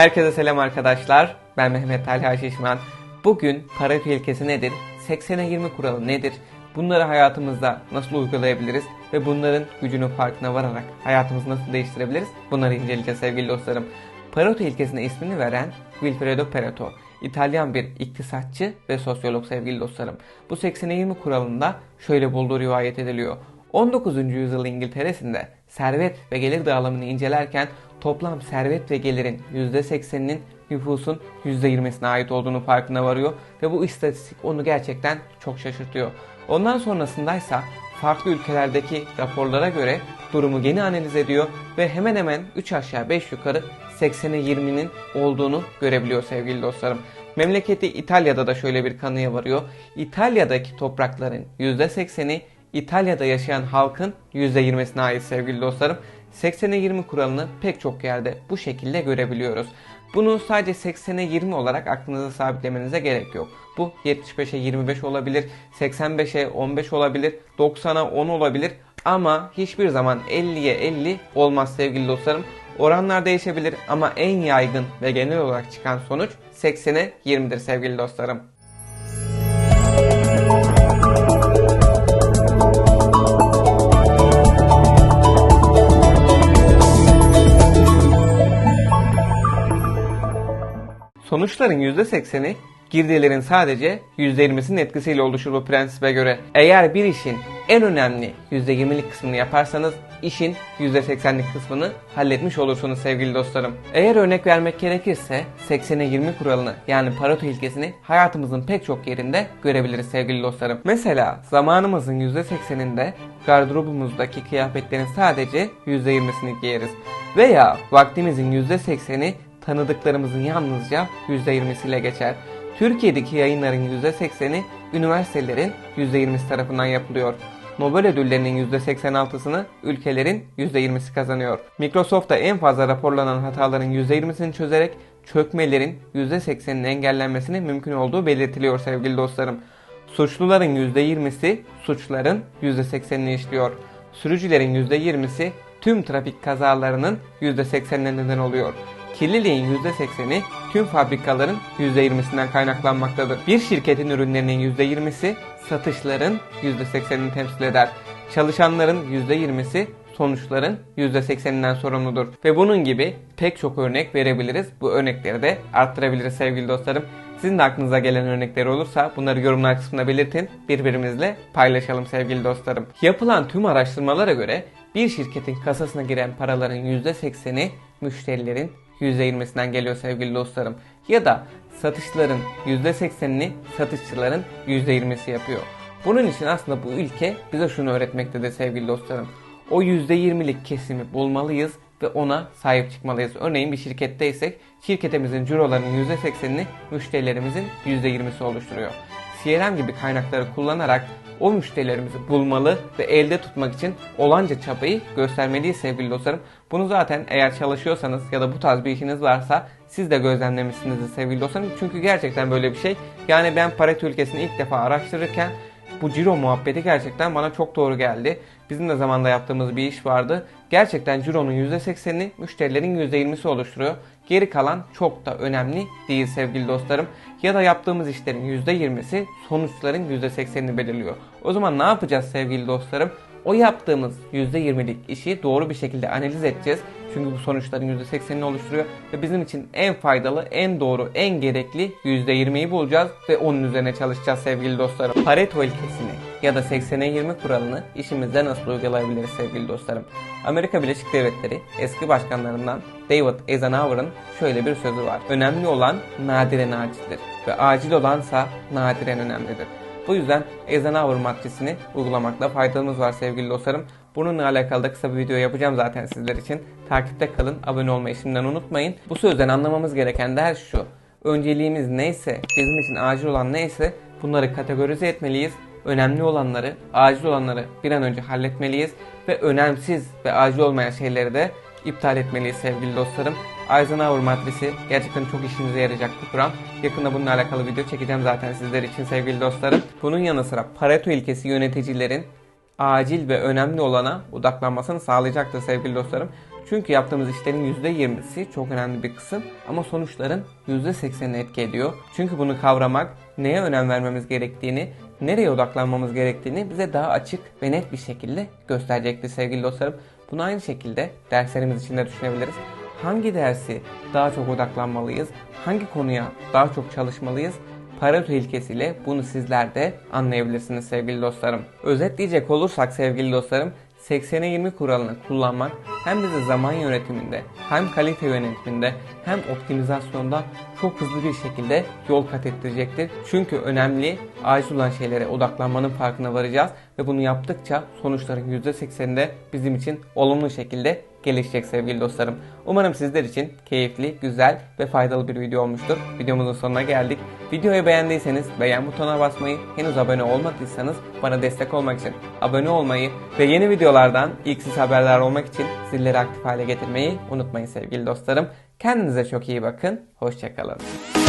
Herkese selam arkadaşlar. Ben Mehmet Talha Şişman. Bugün Pareto ilkesi nedir? 80'e 20 kuralı nedir? Bunları hayatımızda nasıl uygulayabiliriz? Ve bunların gücünün farkına vararak hayatımızı nasıl değiştirebiliriz? Bunları inceleyeceğiz sevgili dostlarım. Pareto ilkesine ismini veren Wilfredo Pareto. İtalyan bir iktisatçı ve sosyolog sevgili dostlarım. Bu 80'e 20 kuralında şöyle bulduğu rivayet ediliyor. 19. yüzyıl İngiltere'sinde servet ve gelir dağılımını incelerken toplam servet ve gelirin %80'inin nüfusun %20'sine ait olduğunu farkına varıyor ve bu istatistik onu gerçekten çok şaşırtıyor. Ondan sonrasındaysa farklı ülkelerdeki raporlara göre durumu yeni analiz ediyor ve hemen hemen 3 aşağı 5 yukarı 80'e 20'nin olduğunu görebiliyor sevgili dostlarım. Memleketi İtalya'da da şöyle bir kanıya varıyor. İtalya'daki toprakların %80'i İtalya'da yaşayan halkın %20'sine ait sevgili dostlarım. 80'e 20 kuralını pek çok yerde bu şekilde görebiliyoruz. Bunu sadece 80'e 20 olarak aklınıza sabitlemenize gerek yok. Bu 75'e 25 olabilir, 85'e 15 olabilir, 90'a 10 olabilir ama hiçbir zaman 50'ye 50 olmaz sevgili dostlarım. Oranlar değişebilir ama en yaygın ve genel olarak çıkan sonuç 80'e 20'dir sevgili dostlarım. Sonuçların %80'i girdilerin sadece %20'sinin etkisiyle oluşur bu prensibe göre. Eğer bir işin en önemli %20'lik kısmını yaparsanız işin %80'lik kısmını halletmiş olursunuz sevgili dostlarım. Eğer örnek vermek gerekirse 80'e 20 kuralını yani Pareto ilkesini hayatımızın pek çok yerinde görebiliriz sevgili dostlarım. Mesela zamanımızın %80'inde gardırobumuzdaki kıyafetlerin sadece %20'sini giyeriz. Veya vaktimizin %80'i tanıdıklarımızın yalnızca %20'siyle geçer. Türkiye'deki yayınların %80'i üniversitelerin %20'si tarafından yapılıyor. Nobel ödüllerinin %86'sını ülkelerin %20'si kazanıyor. Microsoft'ta en fazla raporlanan hataların %20'sini çözerek çökmelerin %80'inin engellenmesinin mümkün olduğu belirtiliyor sevgili dostlarım. Suçluların %20'si suçların %80'ini işliyor. Sürücülerin %20'si tüm trafik kazalarının %80'ine neden oluyor. Kirliliğin %80'i tüm fabrikaların %20'sinden kaynaklanmaktadır. Bir şirketin ürünlerinin %20'si satışların %80'ini temsil eder. Çalışanların %20'si sonuçların %80'inden sorumludur. Ve bunun gibi pek çok örnek verebiliriz. Bu örnekleri de arttırabiliriz sevgili dostlarım. Sizin de aklınıza gelen örnekler olursa bunları yorumlar kısmına belirtin. Birbirimizle paylaşalım sevgili dostlarım. Yapılan tüm araştırmalara göre bir şirketin kasasına giren paraların %80'i müşterilerin %20'sinden geliyor sevgili dostlarım. Ya da satışların %80'ini satışçıların %20'si yapıyor. Bunun için aslında bu ülke bize şunu öğretmektedir sevgili dostlarım. O %20'lik kesimi bulmalıyız ve ona sahip çıkmalıyız. Örneğin bir şirketteysek şirketimizin cirolarının %80'ini müşterilerimizin %20'si oluşturuyor. CRM gibi kaynakları kullanarak o müşterilerimizi bulmalı ve elde tutmak için olanca çabayı göstermeliyiz sevgili dostlarım. Bunu zaten eğer çalışıyorsanız ya da bu tarz bir işiniz varsa siz de gözlemlemişsinizdir sevgili dostlarım. Çünkü gerçekten böyle bir şey. Yani ben Pareto ülkesini ilk defa araştırırken bu ciro muhabbeti gerçekten bana çok doğru geldi. Bizim de zamanda yaptığımız bir iş vardı. Gerçekten cironun %80'ini müşterilerin %20'si oluşturuyor. Geri kalan çok da önemli değil sevgili dostlarım. Ya da yaptığımız işlerin %20'si sonuçların %80'ini belirliyor. O zaman ne yapacağız sevgili dostlarım? O yaptığımız %20'lik işi doğru bir şekilde analiz edeceğiz. Çünkü bu sonuçların %80'ini oluşturuyor ve bizim için en faydalı, en doğru, en gerekli %20'yi bulacağız ve onun üzerine çalışacağız sevgili dostlarım. Pareto ilkesini ya da 80'e 20 kuralını işimizde nasıl uygulayabiliriz sevgili dostlarım? Amerika Birleşik Devletleri eski başkanlarından David Eisenhower'ın şöyle bir sözü var. Önemli olan nadiren acildir ve acil olansa nadiren önemlidir. Bu yüzden Eisenhower maddesini uygulamakta faydamız var sevgili dostlarım. Bununla alakalı da kısa bir video yapacağım zaten sizler için. Takipte kalın, abone olmayı şimdiden unutmayın. Bu sözden anlamamız gereken de her şu. Önceliğimiz neyse, bizim için acil olan neyse bunları kategorize etmeliyiz. Önemli olanları, acil olanları bir an önce halletmeliyiz ve önemsiz ve acil olmayan şeyleri de iptal etmeliyiz sevgili dostlarım. Eisenhower matrisi gerçekten çok işinize yarayacak bir kuram. Yakında bununla alakalı video çekeceğim zaten sizler için sevgili dostlarım. Bunun yanı sıra Pareto ilkesi yöneticilerin acil ve önemli olana odaklanmasını sağlayacaktır sevgili dostlarım. Çünkü yaptığımız işlerin %20'si çok önemli bir kısım ama sonuçların %80'ini etki ediyor. Çünkü bunu kavramak, neye önem vermemiz gerektiğini, nereye odaklanmamız gerektiğini bize daha açık ve net bir şekilde gösterecektir sevgili dostlarım. Bunu aynı şekilde derslerimiz için de düşünebiliriz. Hangi dersi daha çok odaklanmalıyız? Hangi konuya daha çok çalışmalıyız? Pareto ilkesiyle bunu sizler de anlayabilirsiniz sevgili dostlarım. Özetleyecek olursak sevgili dostlarım 80'e 20 kuralını kullanmak hem bizi zaman yönetiminde hem kalite yönetiminde hem optimizasyonda çok hızlı bir şekilde yol kat ettirecektir. Çünkü önemli, acil olan şeylere odaklanmanın farkına varacağız ve bunu yaptıkça sonuçların %80'inde bizim için olumlu şekilde gelişecek sevgili dostlarım. Umarım sizler için keyifli, güzel ve faydalı bir video olmuştur. Videomuzun sonuna geldik. Videoyu beğendiyseniz beğen butonuna basmayı, henüz abone olmadıysanız bana destek olmak için abone olmayı ve yeni videolardan ilk siz haberdar olmak için zilleri aktif hale getirmeyi unutmayın sevgili dostlarım. Kendinize çok iyi bakın. Hoşçakalın.